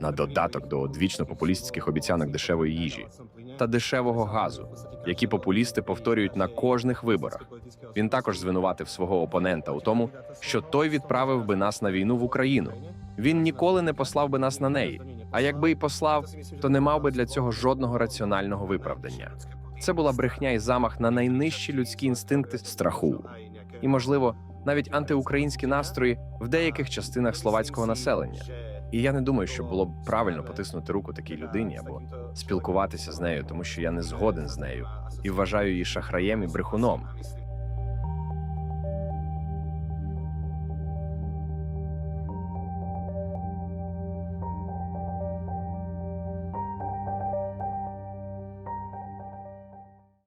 на додаток до одвічно популістських обіцянок дешевої їжі та дешевого газу, які популісти повторюють на кожних виборах. Він також звинуватив свого опонента у тому, що той відправив би нас на війну в Україну. Він ніколи не послав би нас на неї. А якби й послав, то не мав би для цього жодного раціонального виправдання. Це була брехня і замах на найнижчі людські інстинкти страху, і, можливо, навіть антиукраїнські настрої в деяких частинах словацького населення. І я не думаю, що було б правильно потиснути руку такій людині або спілкуватися з нею, тому що я не згоден з нею і вважаю її шахраєм і брехуном.